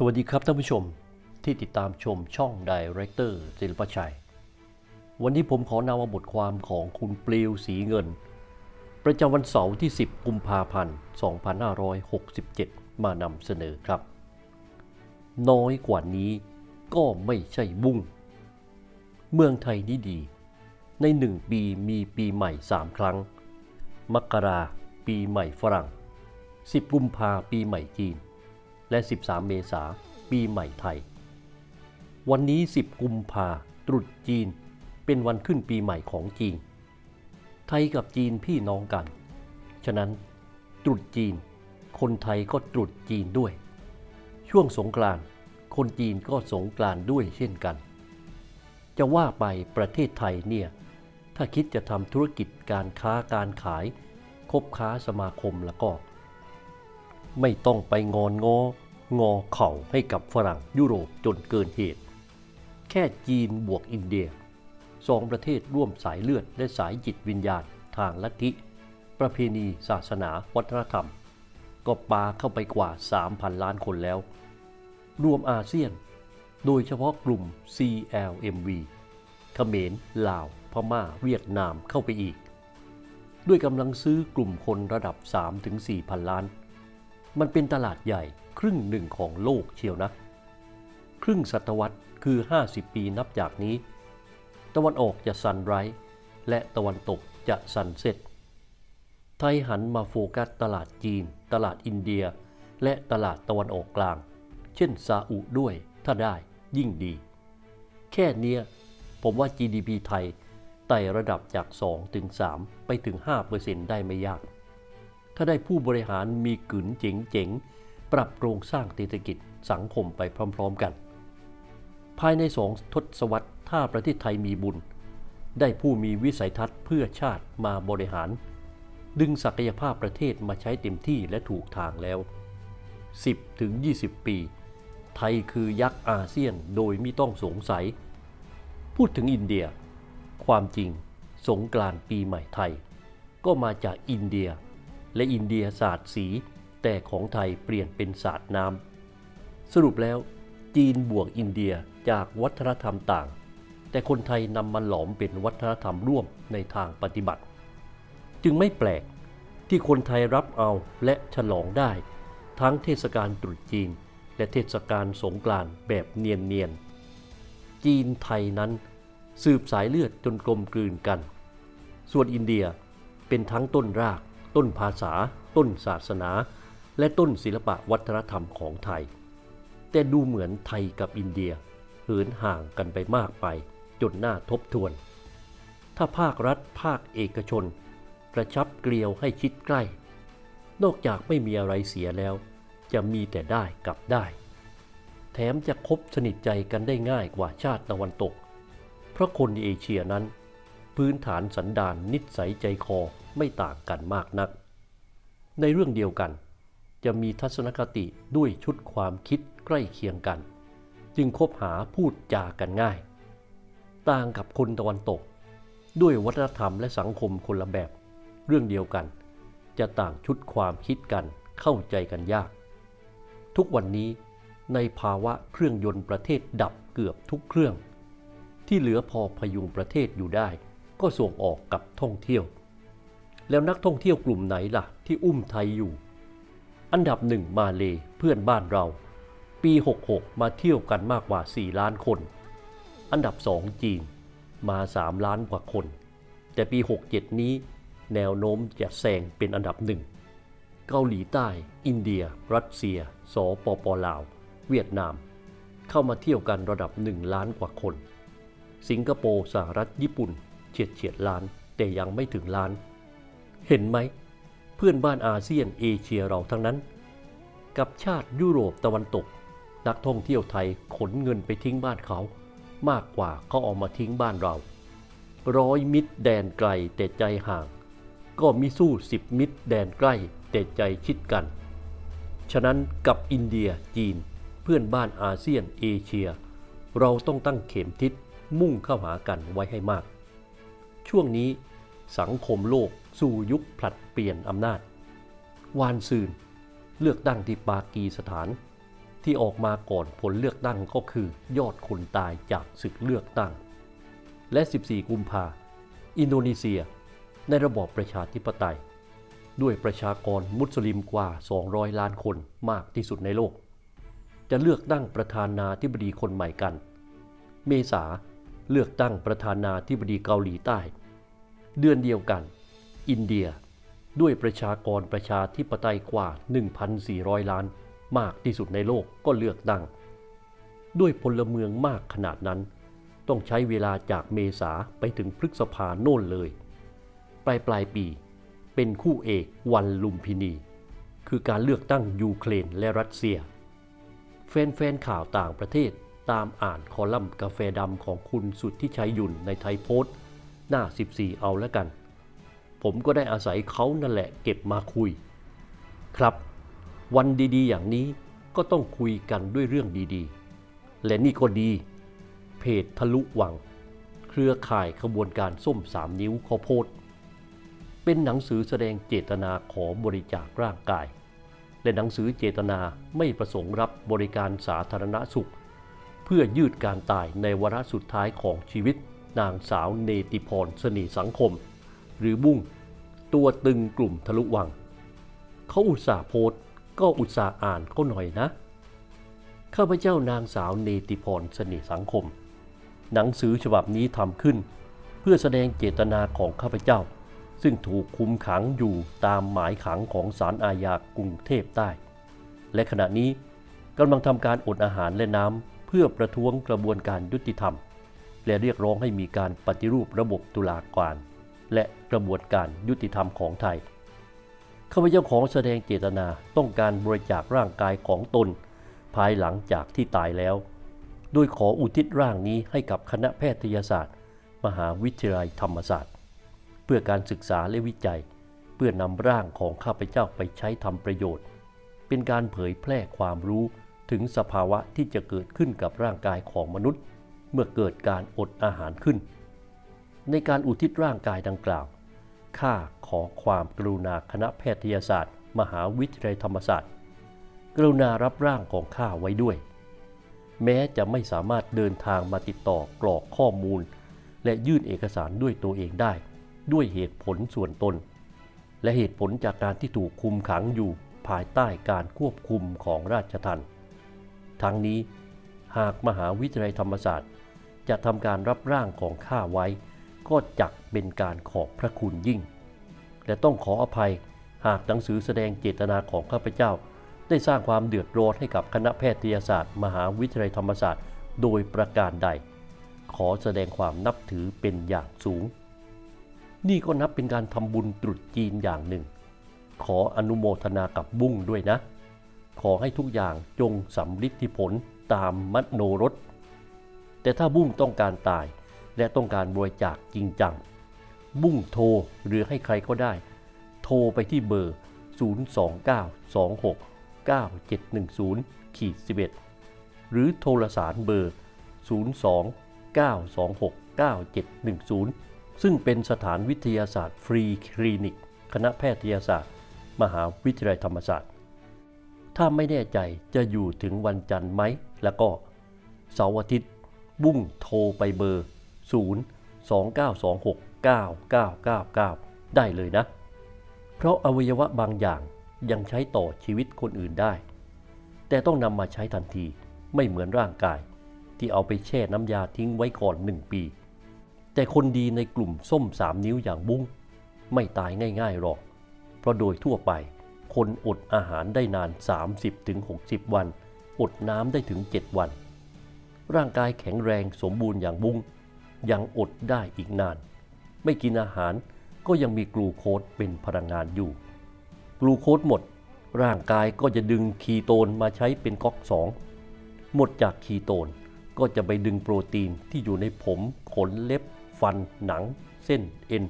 สวัสดีครับท่านผู้ชมที่ติดตามชมช่อง Director ศิลปชัย วันนี้ผมขอนำเอาบทความของคุณปลิวสีเงิน ประจำวันเสาร์ที่ 10 กุมภาพันธ์ 2567 มานำเสนอครับ น้อยกว่านี้ก็ไม่ใช่บุ้ง เมืองไทยนี่ดี ในหนึ่งปีมีปีใหม่ 3 ครั้ง มกราปีใหม่ฝรั่ง 10 กุมภาปีใหม่จีน และ 13 เมษาปีใหม่ไทย วันนี้ 10 กุมภาตรุษจีน เป็นวันขึ้นปีใหม่ของจีน ไทยกับจีนพี่น้องกัน ฉะนั้นตรุษจีน คนไทยก็ตรุษจีนด้วย ช่วงสงกรานต์คนจีนก็สงกรานต์ด้วยเช่นกัน จะว่าไปประเทศไทยเนี่ย ถ้าคิดจะทำธุรกิจการค้าการขาย คบค้าสมาคมแล้วก็ ไม่ต้องไปงอนงองอเข่าให้กับฝรั่งยุโรปจนเกินเหตุ แค่จีนบวกอินเดียสองประเทศร่วมสายเลือดและสายจิตวิญญาณทางลัทธิ ประเพณีศาสนาวัฒนธรรม ก็ปาเข้าไปกว่า 3,000 ล้านคนแล้ว รวมอาเซียน โดยเฉพาะกลุ่ม CLMV เขมรลาว พม่าเวียดนามเข้าไปอีก ด้วยกำลังซื้อกลุ่มคนระดับ 3-4พันล้าน มันเป็นตลาดใหญ่ครึ่งหนึ่งของโลกเชียวนะ ครึ่งศตวรรษคือ 50 ปีนับจากนี้ ตะวันออกจะซันไรส์และตะวันตกจะซันเซ็ตไทยหันมาโฟกัสตลาดจีน ตลาดอินเดีย และตลาดตะวันออกกลาง เช่นซาอุด้วยถ้าได้ยิ่งดี แค่เนี้ยผมว่า GDP ไทยไต่ระดับจาก 2 ถึง 3 ไปถึง 5%ได้ไม่ยาก ถ้าได้ผู้บริหารมีกลืนเจ๋งๆ ปรับโครงสร้างเศรษฐกิจสังคมไปพร้อมๆกัน ภายในสองทศวรรษถ้าประเทศไทยมีบุญ ได้ผู้มีวิสัยทัศน์เพื่อชาติมาบริหาร ดึงศักยภาพประเทศมาใช้เต็มที่และถูกทางแล้ว 10ถึง20 ปี ไทยคือยักษ์อาเซียนโดยไม่ต้องสงสัย พูดถึงอินเดีย ความจริงสงกรานต์ปีใหม่ไทย ก็มาจากอินเดีย และอินเดียศาสตร์สี แต่ของไทยเปลี่ยนเป็นศาสตร์น้ำสรุปแล้วจีนบวกอินเดียจากวัฒนธรรมต่าง แต่คนไทยนำมาหลอมเป็นวัฒนธรรมร่วมในทางปฏิบัติ จึงไม่แปลกที่คนไทยรับเอาและฉลองได้ ทั้งเทศกาลตรุษจีน และเทศกาลสงกรานต์แบบเนียนๆจีนไทยนั้นสืบสายเลือดจนกลมกลืนกัน ส่วนอินเดียเป็นทั้งต้นราก ต้นภาษา ต้นศาสนา และต้นศิลปะวัฒนธรรมของไทย แต่ดูเหมือนไทยกับอินเดียเหินห่างกันไปมากไป จนน่าทบทวน ถ้าภาครัฐภาคเอกชน กระชับเกลียวให้ชิดใกล้ นอกจากไม่มีอะไรเสียแล้ว จะมีแต่ได้กับได้ แถมจะคบสนิทใจกันได้ง่ายกว่าชาติตะวันตก เพราะคนเอเชียนั้น พื้นฐานสันดานนิสัยใจคอ ไม่ต่างกันมากนัก ในเรื่องเดียวกัน จะมีทัศนคติด้วยชุดความคิดใกล้เคียงกัน จึงคบหาพูดจากันง่าย ต่างกับคนตะวันตก ด้วยวัฒนธรรมและสังคมคนละแบบ เรื่องเดียวกัน จะต่างชุดความคิดกันเข้าใจกันยาก ทุกวันนี้ในภาวะเครื่องยนต์ประเทศดับเกือบทุกเครื่อง ที่เหลือพอพยุงประเทศอยู่ได้ก็ส่งออกกับท่องเที่ยว แล้วนักท่องเที่ยวกลุ่มไหนล่ะ ที่อุ้มไทยอยู่ อันดับหนึ่งมาเลเพื่อนบ้านเรา ปี 66 มาเที่ยวกันมากกว่า 4 ล้านคน อันดับสองจีนมา 3 ล้านกว่าคน แต่ปี 67 นี้ แนวโน้มจะแซงเป็นอันดับหนึ่งเกาหลีใต้ อินเดีย รัสเซีย สปปลาว เวียดนาม เข้ามาเที่ยวกันระดับ 1 ล้านกว่าคน สิงคโปร์สหรัฐญี่ปุ่น เฉียดเฉียดล้านแต่ยังไม่ถึงล้าน เห็นไหม เพื่อนบ้านอาเซียนเอเชียเราทั้งนั้น กับชาติยุโรปตะวันตก นักท่องเที่ยวไทยขนเงินไปทิ้งบ้านเขา มากกว่าเขาเอามาทิ้งบ้านเรา ร้อยมิตรแดนไกลแต่ใจห่าง ก็มิสู้สิบมิตรแดนใกล้แต่ใจชิดกัน ฉะนั้นกับอินเดียจีน เพื่อนบ้านอาเซียนเอเชีย เราต้องตั้งเข็มทิศมุ่งเข้าหากันไว้ให้มาก ช่วงนี้สังคมโลก สู่ยุคผลัดเปลี่ยนอำนาจ วานซืน เลือกตั้งที่ปากีสถาน ที่ออกมาก่อนผลเลือกตั้งก็คือยอดคนตายจากศึกเลือกตั้ง และ 14 กุมภาอินโดนีเซีย ในระบอบประชาธิปไตย ด้วยประชากรมุสลิมกว่า 200 ล้านคนมากที่สุดในโลก จะเลือกตั้งประธานาธิบดีคนใหม่กัน เมษาเลือกตั้งประธานาธิบดีเกาหลีใต้ เดือนเดียวกัน อินเดีย ด้วยประชากรประชาธิปไตยกว่า 1,400 ล้าน มากที่สุดในโลกก็เลือกตั้ง ด้วยพลเมืองมากขนาดนั้น ต้องใช้เวลาจากเมษาไปถึงพฤษภาโน่นเลย ปลายปลายปี เป็นคู่เอกวันลุมพินี คือการเลือกตั้งยูเครนและรัสเซีย แฟนๆข่าวต่างประเทศตามอ่านคอลัมน์กาแฟดำของคุณสุดที่ใช้ยุ่นในไทยโพสต์ หน้า 14 เอาแล้วกัน ผมก็ได้อาศัยเขานั่นแหละเก็บมาคุย ครับ วันดีๆ อย่างนี้ก็ต้องคุยกันด้วยเรื่องดีๆ และนี่ก็ดี เพจทะลุวัง เครือข่ายขบวนการส้มสามนิ้วขอโพสต์เป็นหนังสือแสดงเจตนาขอบริจาคร่างกาย และหนังสือเจตนาไม่ประสงค์รับบริการสาธารณสุข เพื่อยืดการตายในวาระสุดท้ายของชีวิตนางสาวเนติพรสนีสังคม หรือบุ้งตัวตึงกลุ่มทะลุวัง เขาอุตส่าห์โพสก็อุตส่าห์อ่านเขาหน่อยนะ ข้าพเจ้านางสาวเนติพรสนิสังคม หนังสือฉบับนี้ทำขึ้น เพื่อแสดงเจตนาของข้าพเจ้า ซึ่งถูกคุมขังอยู่ตามหมายขังของศาลอาญากรุงเทพใต้ และขณะนี้กำลังทำการอดอาหารและน้ำเพื่อประท้วงกระบวนการยุติธรรม และเรียกร้องให้มีการปฏิรูประบบตุลาการ และกระบวนการยุติธรรมของไทยข้าพเจ้าขอแสดงเจตนาต้องการบริจาคร่างกายของตน ภายหลังจากที่ตายแล้ว โดยขออุทิศร่างนี้ให้กับคณะแพทยศาสตร์ มหาวิทยาลัยธรรมศาสตร์ เพื่อการศึกษาและวิจัย เพื่อนำร่างของข้าพเจ้าไปใช้ทำประโยชน์ เป็นการเผยแพร่ความรู้ถึงสภาวะที่จะเกิดขึ้นกับร่างกายของมนุษย์ เมื่อเกิดการอดอาหารขึ้น ในการอุทิศร่างกายดังกล่าว ข้าขอความกรุณาคณะแพทยศาสตร์ มหาวิทยาลัยธรรมศาสตร์ กรุณารับร่างของข้าไว้ด้วย แม้จะไม่สามารถเดินทางมาติดต่อกรอกข้อมูล และยื่นเอกสารด้วยตัวเองได้ ด้วยเหตุผลส่วนตน และเหตุผลจากการที่ถูกคุมขังอยู่ภายใต้การควบคุมของราชทัณฑ์ทั้งนี้หากมหาวิทยาลัยธรรมศาสตร์ จะทำการรับร่างของข้าไว้ ก็จักเป็นการขอบพระคุณยิ่ง และต้องขออภัยหากหนังสือแสดงเจตนาของข้าพเจ้า ได้สร้างความเดือดร้อนให้กับคณะแพทยศาสตร์ มหาวิทยาลัยธรรมศาสตร์ โดยประการใด ขอแสดงความนับถือเป็นอย่างสูง นี่ก็นับเป็นการทำบุญตรุษจีนอย่างหนึ่ง ขออนุโมทนากับบุ้งด้วยนะ ขอให้ทุกอย่างจงสำลิดที่ผลตามมัโนรสแต่ถ้าบุ้งต้องการตาย และต้องการบริจาคจริงจังบุ้งโทรหรือให้ใครก็ได้ โทรไปที่เบอร์ 029269710ขีด11 หรือโทรสารเบอร์ 029269710 ซึ่งเป็นสถานวิทยาศาสตร์ฟรีคลินิก คณะแพทยศาสตร์ มหาวิทยาลัยธรรมศาสตร์ ถ้าไม่แน่ใจจะอยู่ถึงวันจันทร์ไหม แล้วก็เสาร์อาทิตย์บุ้งโทรไปเบอร์ 0 2926 9999 ได้เลยนะ เพราะอวัยวะบางอย่างยังใช้ต่อชีวิตคนอื่นได้ แต่ต้องนำมาใช้ทันทีไม่เหมือนร่างกาย ที่เอาไปแช่น้ำยาทิ้งไว้ก่อนหนึ่งปี แต่คนดีในกลุ่มส้มสามนิ้วอย่างบุ้งไม่ตายง่ายๆหรอก เพราะโดยทั่วไป คนอดอาหารได้นาน 30-60 วัน อดน้ำได้ถึง 7 วัน ร่างกายแข็งแรงสมบูรณ์อย่างบุ้ง ยังอดได้อีกนาน ไม่กินอาหารก็ยังมีกลูโคสเป็นพลังงานอยู่ กลูโคสหมด ร่างกายก็จะดึงคีโตนมาใช้เป็นก๊อกสองหมดจากคีโตนก็จะไปดึงโปรตีนที่อยู่ในผมขนเล็บ ฟัน หนัง เส้น เอ็น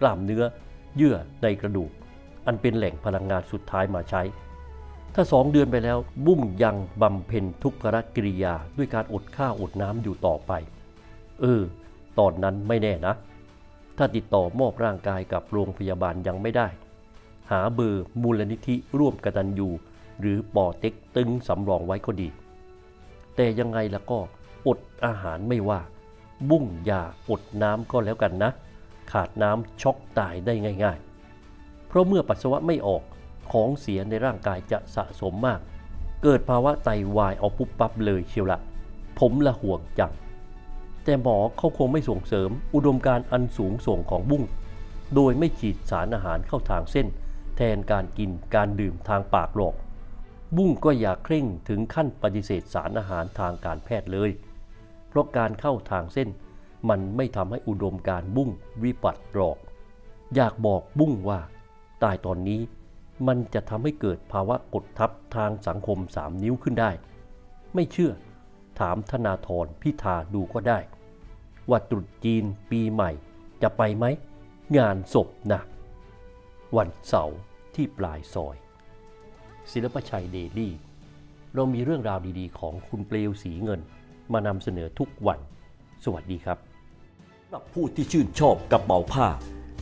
กล้ามเนื้อ เยื่อในกระดูก อันเป็นแหล่งพลังงานสุดท้ายมาใช้ ถ้าสองเดือนไปแล้วบุ้งยังบำเพ็ญทุกขกิริยาด้วยการอดข้าวอดน้ำอยู่ต่อไป เออ ตอนนั้นไม่แน่นะ ถ้าติดต่อมอบร่างกายกับโรงพยาบาลยังไม่ได้ หาเบอร์มูลนิธิร่วมกตัญญูหรือปอเต็กตึงสำรองไว้ก็ดี แต่ยังไงล้วก็อดอาหารไม่ว่า บุ้งยาอดน้ำก็แล้วกันนะ ขาดน้ำช็อกตายได้ง่าย ๆ เพราะเมื่อปัสสาวะไม่ออกของเสียในร่างกายจะสะสมมาก เกิดภาวะไตวายเอาปุ๊บปั๊บเลยเชียวละ ผมละห่วงจัง แต่หมอเขาคงไม่ส่งเสริมอุดมการณ์อันสูงส่งของบุ้ง โดยไม่ฉีดสารอาหารเข้าทางเส้น แทนการกินการดื่มทางปากหรอก บุ้งก็อย่าเคร่งถึงขั้นปฏิเสธสารอาหารทางการแพทย์เลย เพราะการเข้าทางเส้น มันไม่ทำให้อุดมการณ์บุ้งวิบัติหรอก อยากบอกบุ้งว่า ตายตอนนี้มันจะทำให้เกิดภาวะกดทับทางสังคมสามนิ้วขึ้นได้ ไม่เชื่อ ถามธนาธรพิธาดูก็ได้ ว่าตรุษจีนปีใหม่จะไปไหม งานศพนะวันเสาร์ที่ปลายซอย ศิลปชัยเดลี่ เรามีเรื่องราวดีๆ ของคุณเปลวสีเงิน มานำเสนอทุกวัน สวัสดีครับสำหรับผู้ที่ชื่นชอบกระเป๋าผ้า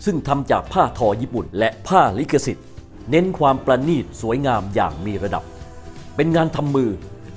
ซึ่งทำจากผ้าทอญี่ปุ่น และผ้าลิขสิทธิ์ เน้นความประณีตสวยงามอย่างมีระดับ เป็นงานทำมือ